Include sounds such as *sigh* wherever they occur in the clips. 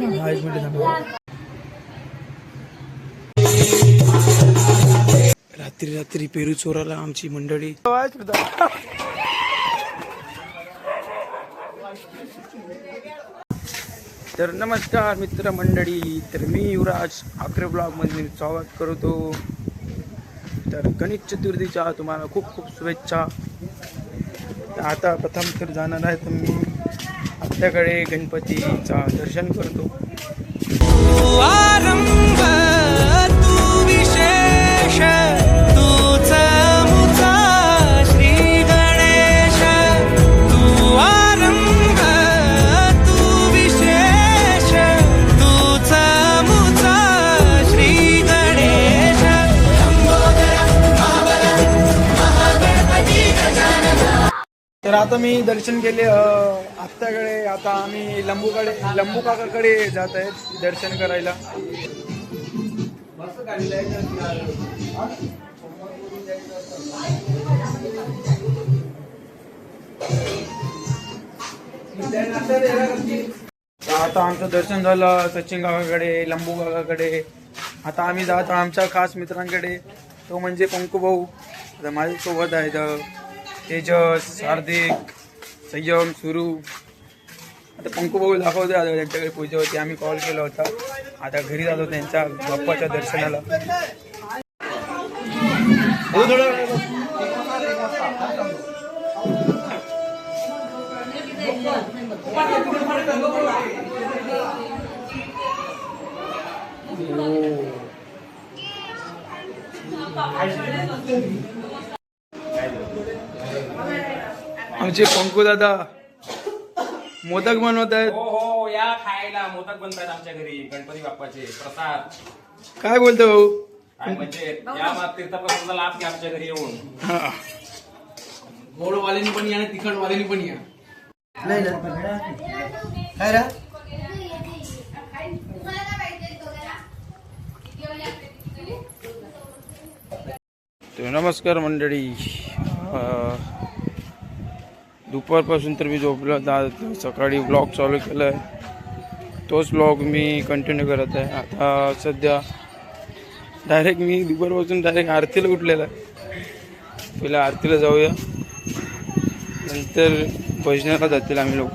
हा एक मिनिट थांबा रात्री रात्री पेरू चोराला आमची मंडळी. तर नमस्कार मित्र मंडळी तर मी युवराज आखरे ब्लॉगमध्ये स्वागत करतो. तर गणेश चतुर्थीच्या तुम्हाला खूप खूप शुभेच्छा. आता प्रथम तर जाणार आहे तर मी संध्याकाळी गणपतीचा दर्शन करतो. आता मी दर्शन केले आत्ताकडे आता आम्ही लंबूकडे लंबू काकाकडे जात आहेत दर्शन करायला. आता आमचं दर्शन झालं सचिन काकाकडे लंबू काकाकडे. आता आम्ही जात आमच्या खास मित्रांकडे. तो म्हणजे पंकू भाऊ आता माझ्यासोबत आहे तेजस हार्दिक संयम सुरू. आता पंकू भाऊ आता त्यांच्याकडे पूजा होती. आम्ही कॉल केला होता. आता घरी जातो त्यांच्या बाप्पाच्या दर्शनाला. हो. आमचे पंकू दादा मोदक बनवत आहेत. हो हो या खायला मोदक बनतात आमच्या घरी गणपती बाप्पाचे प्रसाद. काय बोलतो भाऊ? काय म्हणजे या मा- तीर्थप्रसादाचा लाभ घ्या आमच्या घरी येऊन. हा. गोडवाल्यांनी पण या आणि तिखटवाल्यांनी पण या. तर नमस्कार मंडळी. अं, दुपारपासून तर मी झोपलो होता सकाळी ब्लॉग चालू केला आहे तोच ब्लॉग मी कंटिन्यू करत आहे. आता सध्या डायरेक्ट मी दुपारपासून डायरेक्ट आरतीला उठलेला आहे. पहिला आरतीला जाऊया. नंतर भजनाला जातील आम्ही लोक.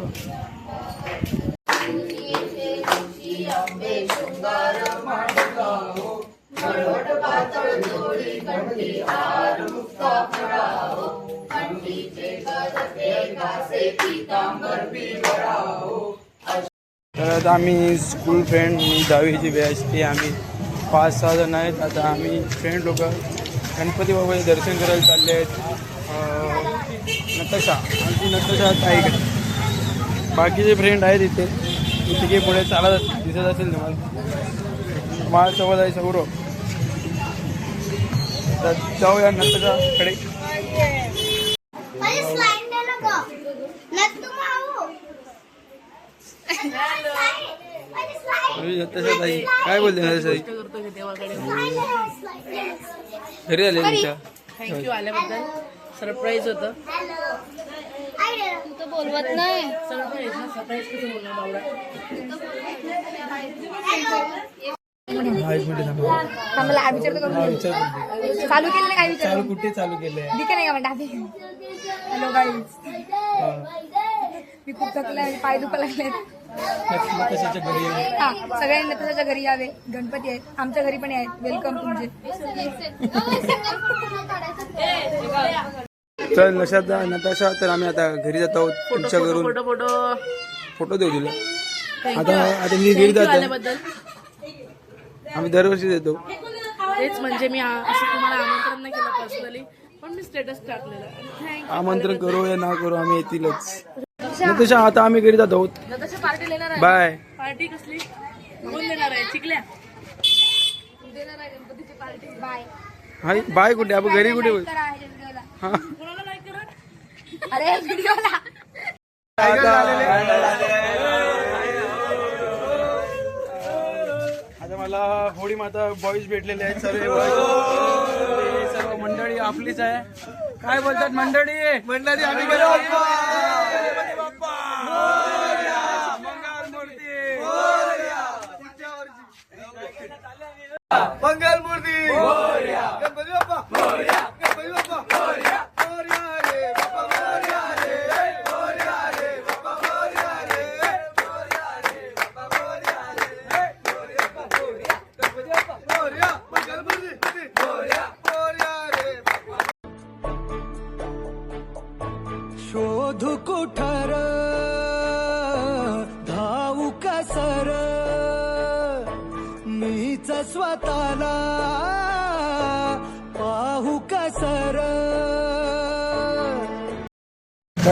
तर आता आम्ही स्कूल फ्रेंड मी दहावीची बॅच ती आम्ही पाच सहा जण आहेत. आता आम्ही फ्रेंड लोक. गणपती बाबाचे दर्शन करायला चालले आहेत. अं, नताशा आमची नताशा ताईकडे. बाकीचे फ्रेंड आहेत इथे. तिथे पुढे चालत दिसत असेल तुम्हाला. माझ्यासोबत आहे सौरव तर जाऊया नताशाकडे. काय बोलते. घरी आले तुमच्या थँक्यू आल्याबद्दल. सरप्राईज होतं. बोलवत नाही. सरप्राईज सरप्राईज कसं बोलणार मला विचारतो का? चालू केलं नाही काय विचार? चालू कुठे चालू केलंय? ठीक आहे नाही का म्हणता हॅलो गाईज. मी खूप थकले पाय दुखा लागले नताशाच्या घरी. हा सगळ्यांनी नताशाच्या घरी यावे. गणपती आहेत. आमच्या घरी पण आहेत. वेलकम तुमचे. चल नशात नताशा तर आम्ही आता घरी जात आहोत. तुमच्या घरून फोटो फोटो. फोटो देऊ तुला. आता आता मी घरी जात. आहे आल्याबद्दल. आम्ही दरवर्षी देतो. तेच म्हणजे मी आ- असं तुम्हाला आमंत्रण नाही केलं पर्सनली पण मी स्टेटस टाकलेलं. आमंत्रण करू या ना करू आम्ही येतीलच. नताशा. आता आम्ही घरी जात आहोत. बाय. पार्टी कसली? चिकल्या हाय बाय कुठे? आपण घरी कुठे बोल? करा ह्याच्या व्हिडिओला हा. कोणाला लाईक करा? अरे व्हिडिओला आता मला होळी माता बॉईज भेटलेले आहेत सर्व. सर्व मंडळी आपलीच आहे. काय बोलतात मंडळी? मंडळी आम्ही ¡Mangalmurti! ¡Gloria!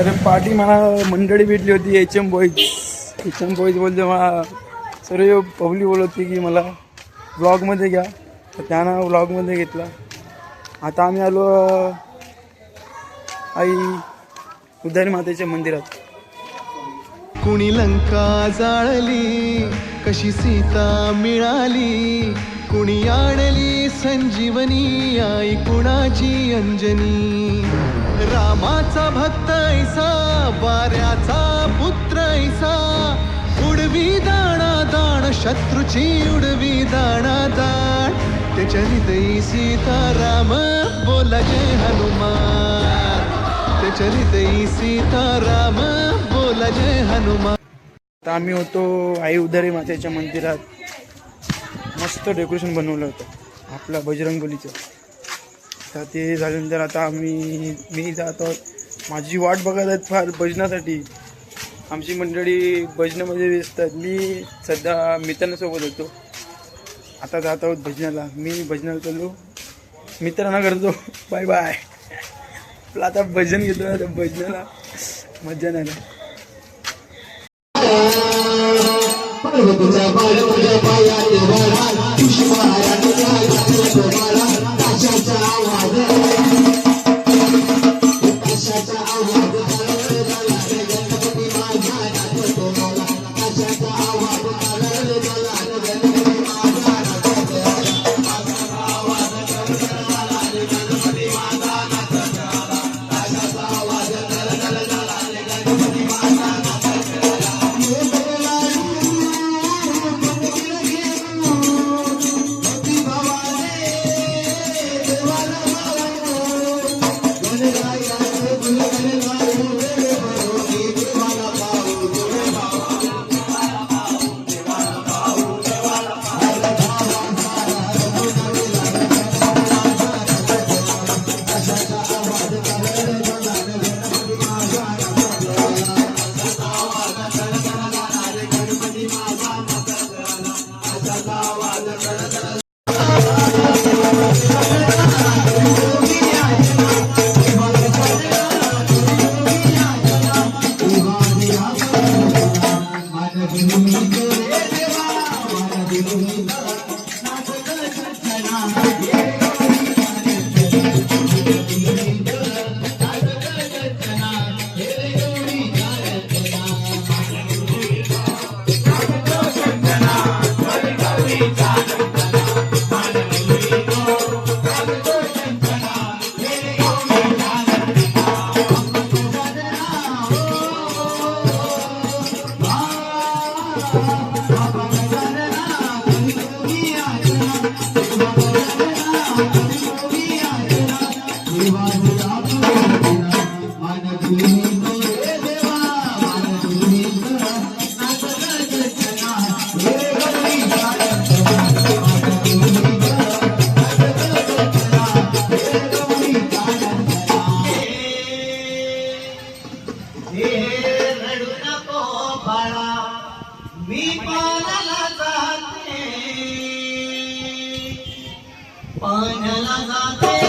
अरे पाठी मला मंडळी भेटली होती H M boys H M boys बोलते मला सर्व पब्लिक बोलत होती की मला ब्लॉगमध्ये घ्या. तर त्यानं ब्लॉगमध्ये घेतला. आता आम्ही आलो आई उदारी मातेच्या मंदिरात. कुणी लंका जाळली कशी सीता मिळाली? कुणी आणली संजीवनी आई कुणाची अंजनी? रामाचा भक्त ऐसा वाऱ्याचा पुत्र ऐसा. उडवी दाणा दाण शत्रूची उडवी दाणा दाण. त्याच्या हृदयी सीता राम बोला जय हनुमान. त्याच्या हृदयी सीता राम बोला जय हनुमान. आता आम्ही होतो आई उदारी मातेच्या मंदिरात. मस्त डेकोरेशन बनवलं होतं आपल्या बजरंगबलीचं. तर ते झाल्यानंतर आता आम्ही मी जातो माझी वाट बघत आहेत फार भजनासाठी आमची मंडळी भजनामध्ये व्यस्त आहेत मी सध्या मित्रांसोबत होतो आता जात आहोत भजनाला मी भजनाला चाललो मित्रांना करतो बाय बाय आपलं आता भजन घेतो आता भजनाला मजा नाही just a little bit. पाण्याला जाते.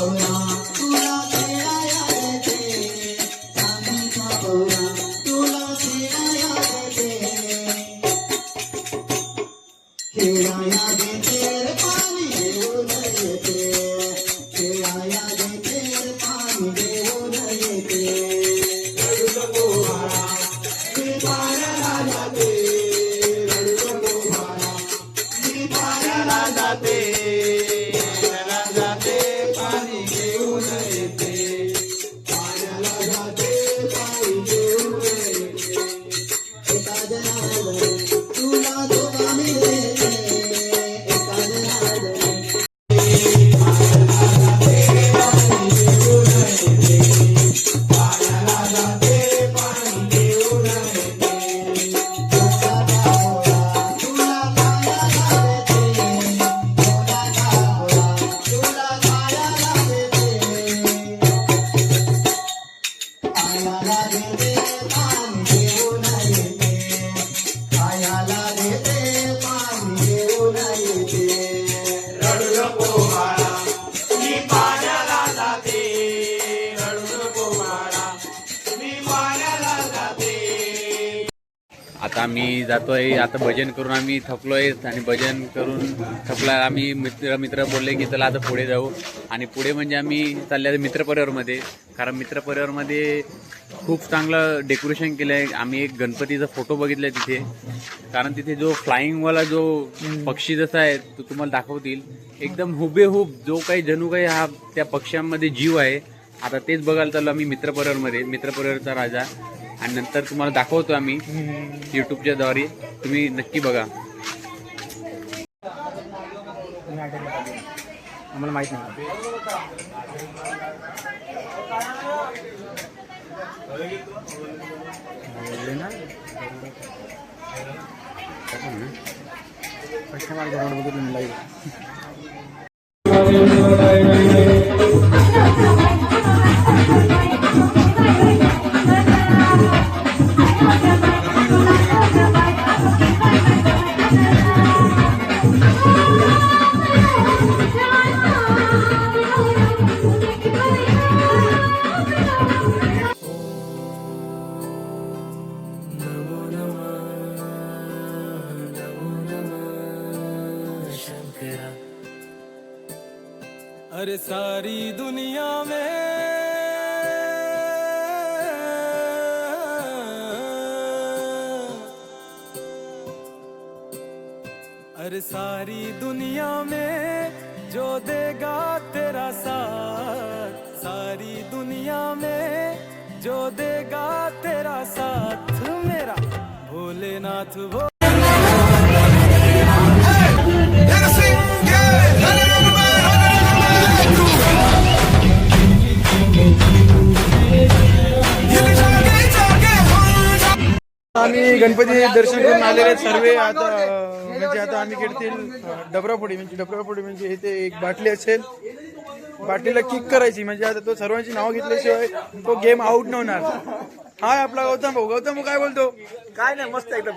Bhagavana आम्ही जातोय आता भजन करून आम्ही थकलोय आणि भजन करून थकला. आम्ही मित्र मित्र बोलले की चला आता पुढे जाऊ. आणि पुढे म्हणजे आम्ही चालले मित्रपरिवारमध्ये कारण मित्रपरिवारमध्ये खूप चांगलं डेकोरेशन केलं आहे आम्ही एक गणपतीचा फोटो बघितलाय तिथे. कारण तिथे जो फ्लाइंगवाला जो पक्षी जसा आहे तो तुम्हाला दाखवतील. एकदम हुबेहूब जो काही जणू काही हा त्या पक्ष्यांमध्ये जीव आहे. आता तेच बघायला चाललो आम्ही मित्रपरिवारमध्ये मित्रपरिवारचा राजा. आणि नंतर तुम्हाला दाखवतो आम्ही युट्यूबच्या द्वारे. तुम्ही नक्की बघा. आम्हाला माहीत नाही. सारी दुनिया में जो देगा तेरा साथ। सारी दुनिया में जो देगा तेरा साथ। मेरा भोलेनाथ भो आम्ही गणपती दर्शन करून आलेले सर्व. आता म्हणजे आता आम्ही खेळतील डबरापोडी म्हणजे डबरापोडी म्हणजे इथे एक बाटली असेल. बाटलीला किक करायची. म्हणजे आता तो सर्वांची नावं घेतल्याशिवाय तो गेम आउट न होणार. हाय आपला गौतम भाऊ. गौतम भाऊ काय बोलतो? काय नाही मस्त एकदम.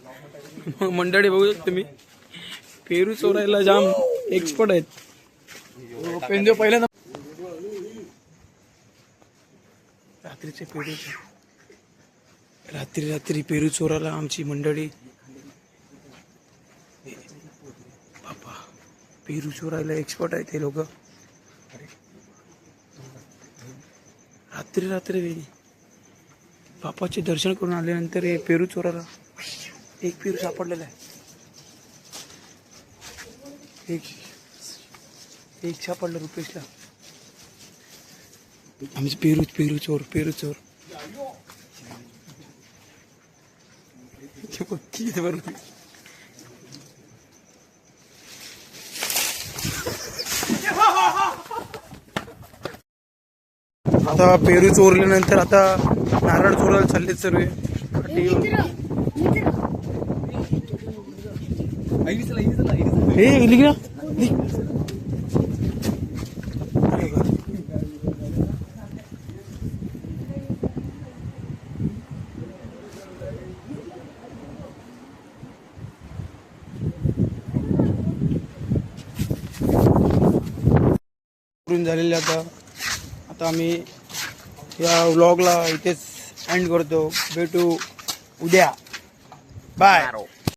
*laughs* मंडळी बघू शकता तुम्ही. पेरू चोरायला जाम एक्सपर्ट आहेत. पेंजो पहिल्या रात्रीचे पेरू रात्री रात्री पेरू चोराला आमची मंडळी बापा पेरू चोरायला एक्सपर्ट आहेत हे लोक. रात्री रात्री बापाचे दर्शन करून आल्यानंतर हे पेरू चोराला एक पीर सापडलेला आहे. एक एक सापडलं रुपेशला. आमचं पेरू पेरू चोर पेरू चोर. बरोबर आता पेरू चोरल्यानंतर आता नारळ चोरायला चालले सर्व. हे वा. करून झालेले आता आता आम्ही या व्लॉगला इथेच एंड करतो भेटू उद्या बाय